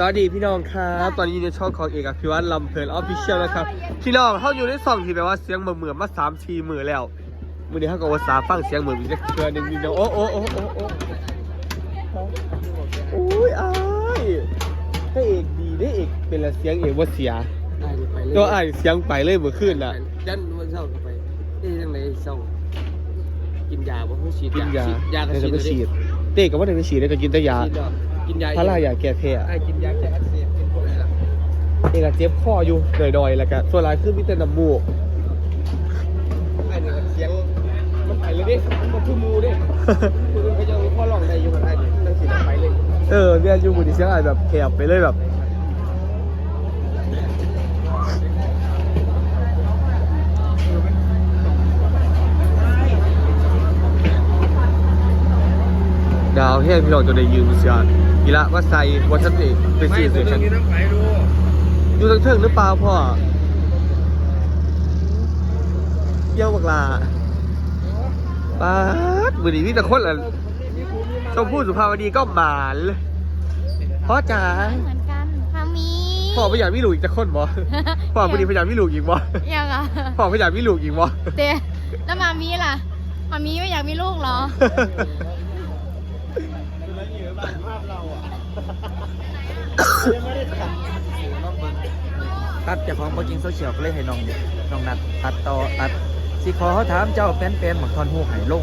สวัสดีพี่น้องครับ ตอนนี้อยู่ในช่องของเอกอภิวัตรลำเพลินออฟฟิเชียลนะครับ พี่น้องเขาอยู่ในซองที่แปลว่าเสียงเหมือนเหมือนมาสามทีมือแล้วมือนี้เขาก็ว่าสาฟังเสียงเหมือนมีเทือหนึ่งพี่น้องโอ้โอ้โอ้โอ้โอ้โอ้ยอ้ายพระเอกดีได้เอกเป็นละเสียงเอกว่าเสียได้ไปเลยตัวอ้ายเสียงไปเลยเมื่อคืนน่ะยันวันเช้าก็ไปเอ๊ะยังไงเช้ากินยาบ่เพิ่งฉีดกินยาฉีดยาเดี๋ยวก็จะไปฉีฉีดดเต้ก็ว่าได้ไปฉีดได้ก็กินแต่ยาฉีดดอ กกินยาพาราอยาแก้แพ้ไอ้กินยาแก้อักเสบกินพวกนี้ล่ะเอกอะเจ็บคออยู่ดอยๆแล้วก็ส่วนรายคือมีแต่น้ำมูกไอ้นี่ก็เสียงมันไปเลยดิมันบ่คือหมูดิคือเขาจะเอาพ่อร้องได้อยู่กันไอ้นี่นั่งสิไปเลยเออเนี่ยอยู่บนที่เสียงอาจแบบแคบไปเลยแบบดาวเฮียพี่น้องจะได้ยืมเสีย กีฬาว่าใส่ว่าฉันเองไปไม่ซื้อตัเสีวยนึฉังนนี่น้ำไปดูอยู่ทางเทิงหรือเปล่าพ่อเยี่ยวบักลาป๊าดมือนี้มีแต่คนละชมพู่สุภาวดีก็หมานเลยพ่อจ๋าเหมือนกันพามีพ่อพยายามมีลูกอีกจะคนบ่พ่อพอดีพยายามมีลูกอีกบ่ยังอะพ่อพยายามมีลูกอีกบ่ เตแล้วมามีล่ะมามีไม่อยากมีลูกเหรอ ตัดเจากของบกิงโซเชียลก็เลยให้น้องน้องนัดตัดต่อตัดสิขอถามเจ้าแฟนๆหมักทอนหูไห่ลง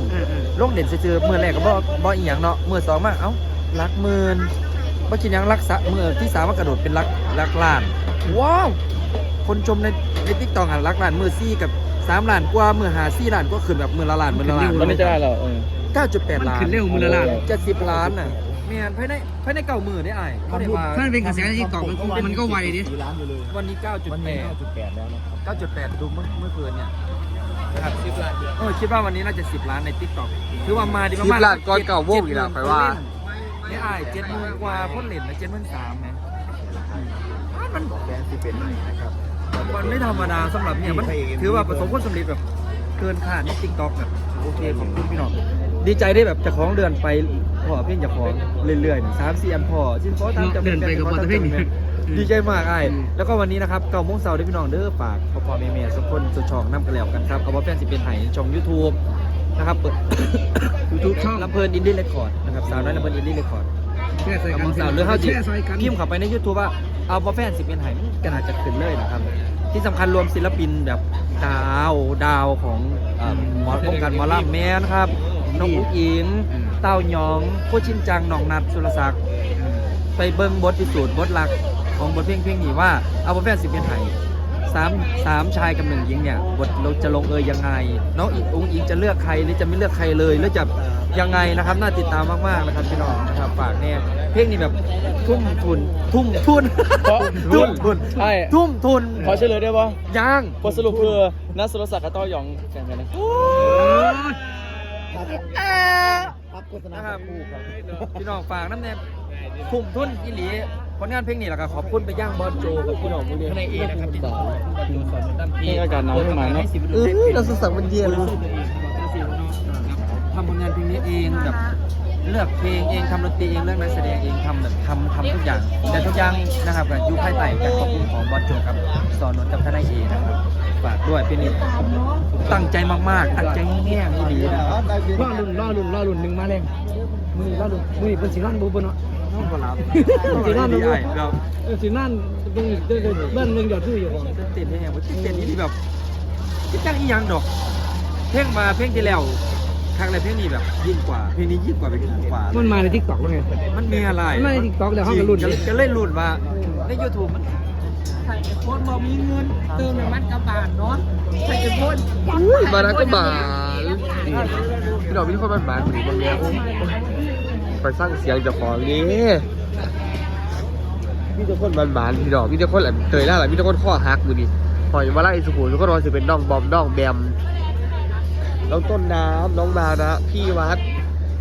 ลงเด่นซื่อๆมือแรกก็บ่บ่อีหยังเนาะมือสองมาเอ้ารักหมื่นบ่กินหยังรักษามือที่สามมากระโดดเป็นรักรักล้านว้าวคนชมในในติ๊กต็อกอะรักล้านมือซี่กับสามล้านกว่ามือหาซี่ล้านก็ขึ้นแบบมือละล้านมือละล้านมันไม่ได้หรอกเออเก้าจุดแปดล้านขึ้นเร็วมือละล้านจะสิบล้านน่ะ แม่นภายในภายในเก้ามือได้อ้ายเขาได้ว่าถ้ามันเป็นกระแสในทิกตอกมันมันก็ไวดิวันนี้9.8 9.8แล้วนะครับ9.8ดูเมื่อเมื่อคืนเนี่ยครับสิบล้านเออคิดว่าวันนี้น่าจะ10ล้านใน TikTok คือว่ามาดีสิมาบกล้านก้อนเก่าโว้งอีกแล้วไปว่าไม่อายเจ็ดหมื่นกว่าพ้นเหรียญนะเจ็ดหมื่นสามไหมมันแบนสิเป็นนะครับมันไม่ธรรมดาสำหรับเนี่ยมันถือว่าประสบผลสำเร็จแบบเกินคาดใน TikTok แบบโอเคขอบคุณพี่น้องดีใจได้แบบจะคล้องเดือนไป พอเพ่งจะคล้องเรื่อยๆสามสี่อันพอชิ้นพอตามจำเดินไปกับพอตะเพ่งดีใจมากไอ้ายแล้วก็วันนี้นะครับเก้าโมงเสาร์ได้พี่น้องเด้อฝากพ่อพ่อแม่แม่ทุกคนสุดช่องน้ำกระแล้วกันครับเอาว่าแฟนสิเป็นไห้ช่อง YouTube นะครับเปิด YouTube ช่องลำเพลินอินดี้เรคคอร์ดนะครับสาวน้อยลำเพลินอินดี้เรคคอร์ดแช่ใส่เอากันมองสาวหรือเฮาจิแช่ใส่กันพิมพ์เข้าไปใน YouTube ว่าเอาว่าแฟนสิเป็นไห้มันก็น่าจะขึ้นเลยนะครับที่สำคัญรวมศิลปินแบบดาวดาวของเอ่อหมอวงการหมอลำแมนครับน้องอุ๊กอิงเต้าหยองโคชินจังน้องนัดสุรศักดิ์ไปเบิ้งบทพิสูจน์บทหลักของบทเพลงเพลงนี้ว่าเอาบทแฟนสิเป็นไห้สามสามชายกับหนึ่งหญิงเนี่ยบทเราจะลงเอยยังไง น้องอีกองค์อิงจะเลือกใครหรือจะไม่เลือกใครเลยหรือจะยังไงนะครับน่าติดตามมากๆนะครับพี่น้องนะครับฝากเนี่ยเพลงนี้แบบทุ่มทุน ทุ่มทุนทุ่มทุนใช่ ทุ่มทุนขอเฉลยได้ปะยังบทสรุปคือนัทสุรศักดิ์กับต้อยองแข่งกันนะ นะครับพี่น้องฝากน้ำแนมทุ่มทุนอีหลีผลงานเพลงนี้แหละครับขอบคุณไปย่างบอลโจกับพี่น้องมูเรียนในเอนะครับติดต่อนี่อากาศหนาวขึ้นมาเนาะเออเราสุดสักมันเย็นทำผลงานเพลงนี้เองแบบเลือกเพลงเองทำดนตรีเองเลือกนักแสดงเองทำแบบทำทำทุกอย่างแต่ทุกอย่างนะครับกับอยู่ภายใต้การควบคุมของบอลโจกับสอนนนท์กับทนายเอนะครับ ฝากด้วยเป็นนี่ตั้งใจมากๆ ตั้งใจแง่ๆดีนะครับล่อรุ่นล่อรุ่นล่อรุ่นหนึ่งมาแรงมือล่อรุ่นมือเป็นสีนั่นบูบเนาะน้องก็รับสีนั่นดีบูไอ้เราสีนั่นตรงนี้เบิ้ลเมืองหยอดชื่ออยู่ของเต้นได้ยังว่าเต้นนี่แบบคิดจังอีหยังดอก เพลงมาเพลงที่แล้วครั้งแรกเพลงนี้แบบยิ่งกว่าเพลงนี้ยิ่งกว่าเพลงที่กว่า มันมาในทิกตอกแล้วไงมันมีอะไรมันมาในทิกตอกแล้วห้องกันรุ่นจะจะเล่นรุ่นว่าในยูทูบมัน ใครไอโฟนบอกมีเงิน เติมน้ำมันกระบาดเนาะใครไอโฟนอุ้ยมาแล้วก็บาลพี่น้องมีคนมันบานหรือบางแง่โอ้ยไปสร้างเสียงเจ้าของนี่มีแต่คนมันบานพี่น้องมีแต่คนอันเตยล่าหละมีแต่คนข้อหักมือนี่ปล่อยมาไล่สุขุมแล้วก็รอสิเป็นน้องบอมน้องแบมน้องต้นน้ำน้องมานะ พี่วัด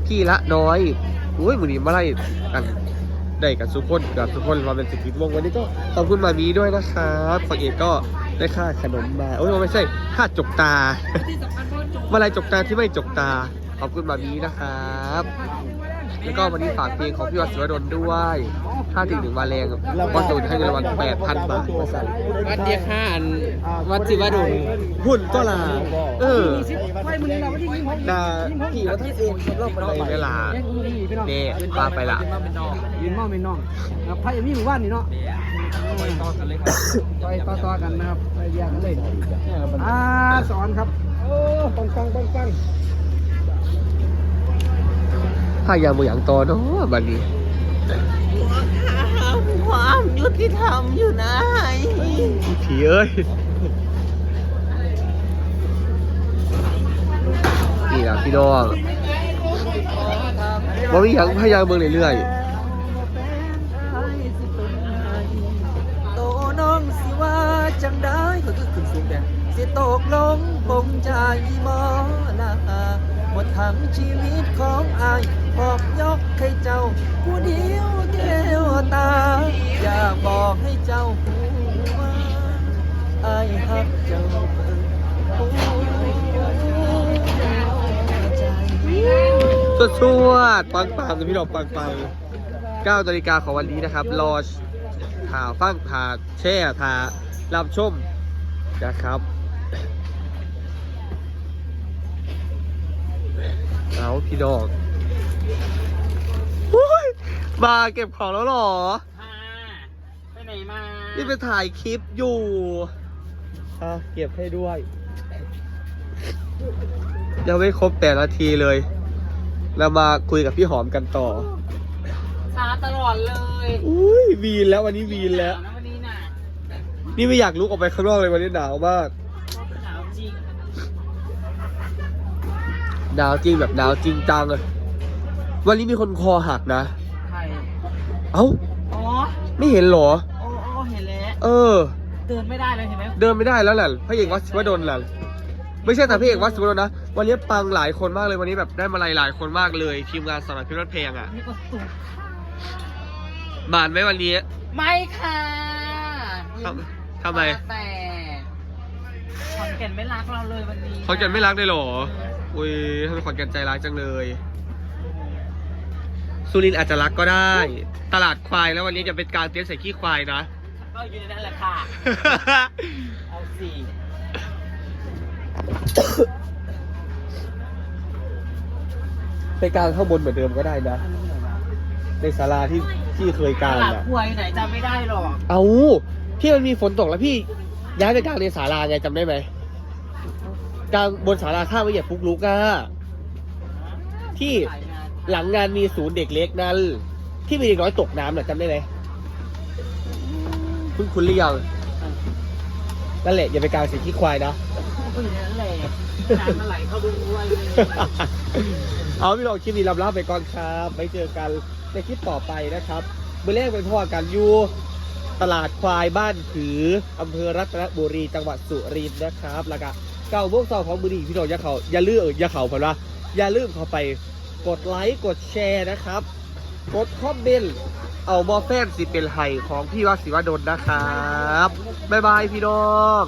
พี่ละน้อย อุ้ยมือนี้มาไล่กัน ได้กับทุกคนกับทุกคนมาเป็นสิบปีวงวันนี้ก็ขอบคุณมามีด้วยนะครับฝั่งเอกก็ได้ค่าขนมมาโอ้ยไม่ใช่ค่าจกตาเมาลายจกตาที่ไม่จกตาขอบคุณมามีนะครับ แล้วก็วันนี้ฝากเพลงของพี่วัดศิวดลด้วย ถ้าถึงหนึ่งวันแรงก็จะให้เงินรางวัล8,000บาทมาสั่นวัดเดียค่าอันวัดสิวดลหุ่นก็ลา เออไปมึงเราวันที่ยี่สิบหกนาพี่ว่าท่านเองสำหรับอะไรเวลาเนี่ยพาไปละยืนมองไม่น้องครับพายมีหมู่บ้านนี่เนาะต่อกันเลยครับไปต่อๆกันนะครับไปแยกกันเลยอ่าสอนครับ โอ้ปังปังปังปัง ถ้าอย่างมืออย่างตอเนาะบัดนี้ความยุติธรรมอยู่ไหนผีเอ้ยนี่นะพี่น้องว่ามีอย่างพยายามเมืองเรื่อยโตน้องสิว่าจังได้ก็คือขึ้นสูงแต่สิตกลงปงใจหมอนา หมดทั้งชีวิตของอายบอกยกให้เจ้า ผู้เดียวแก้วตา อยากบอกให้เจ้าหูว่าอายฮักเจ้าเปิดหัวใจสวดสวดปังปังพี่น้องปังปังเก้านาฬิกาของวันนี้นะครับ รอถ่าฟังถ่าแช่ถ่ารับชมนะครับ เอาพี่น้องอุ๊ยมาเก็บของแล้วเหรอไปไหนมานี่ไปถ่ายคลิปอยู่อะเก็บให้ด้วย ยังไม่ครบแต่นาทีเลย เรามาคุยกับพี่หอมกันต่อช้าตลอดเลยอุ้ยวีนแล้ววันนี้วีนแล้วนะวันนี้น่ะ นี่ไม่อยากลุกออกไปข้างนอกเลยวันนี้หนาวมาก หนาวจริง หนาวจริงแบบหนาวจริงจังเลยวันนี้มีคนคอหักนะ ใครเอ้า อ๋อไม่เห็นเหรอ โอ้โอ้เห็นแล้วเออ เดินไม่ได้เลยเห็นไหมเดินไม่ได้แล้วแหละพระเอกวัดศิวดลแหละไม่ใช่แต่พระเอกวัดศิวดลนะ วันนี้ปังหลายคนมากเลยวันนี้แบบได้มาลายหลายคนมากเลยทีมงานสำหรับพิรถเพลงอะนี่ก็สุดบานไหมวันนี้ไม่ค่ะทำทำไมแต่ขอนแก่นไม่รักเราเลยวันนี้ขอนแก่นไม่รักได้หรอ อุ้ยทำไมขอนแก่นใจร้ายจังเลย สุรินทร์อาจจะรักก็ได้ ตลาดควายแล้ววันนี้จะเป็นการเตี้ยนใส่ขี้ควายนะ ก็อยู่ในนั้นแหละค่ะ เอาสิไปกลางข้างบนเหมือนเดิมก็ได้นะ ในศาลาที่ที่เคยกตลางลาดอะควยไหนจำไม่ได้หรอก เอาพี่มันมีฝนตกแล้วพี่ย้ายไปกลางในศาลาไงจำได้ไหม กลางบนศาลาข้างไว้อย่าฟุกลุกอะที่หลังงานมีศูนย์เด็กเล็กนั่นที่มีเด็กน้อยตกน้ำน่ะจำได้ไหมคุณคุณหรือยังนั่นแหละอย่าไปกลางสีขี้ควายนะก็อยู่ในนั้นแหละน้ำมันไหลเข้าด้วยเอาพี่น้องคลิปนี้ลำลาไปก่อนครับไว้เจอกันในคลิปต่อไปนะครับเมื่อแรกไปพ่อกันอยู่ตลาดควายบ้านผืออำเภอรัตนบุรีจังหวัดสุรินทร์นะครับแล้วก็ เก่าโมงเช้าของบุรีพี่น้องอย่าเขาอย่าลืมเอออย่าเขาเพิ่นว่าอย่าลืมเข้าไปกดไลค์กดแชร์นะครับ กดคอมเมนต์เอาบอแฟนสิเป็นไห่ของพี่วัดศิวดลนะครับ บ๊ายบายพี่น้อง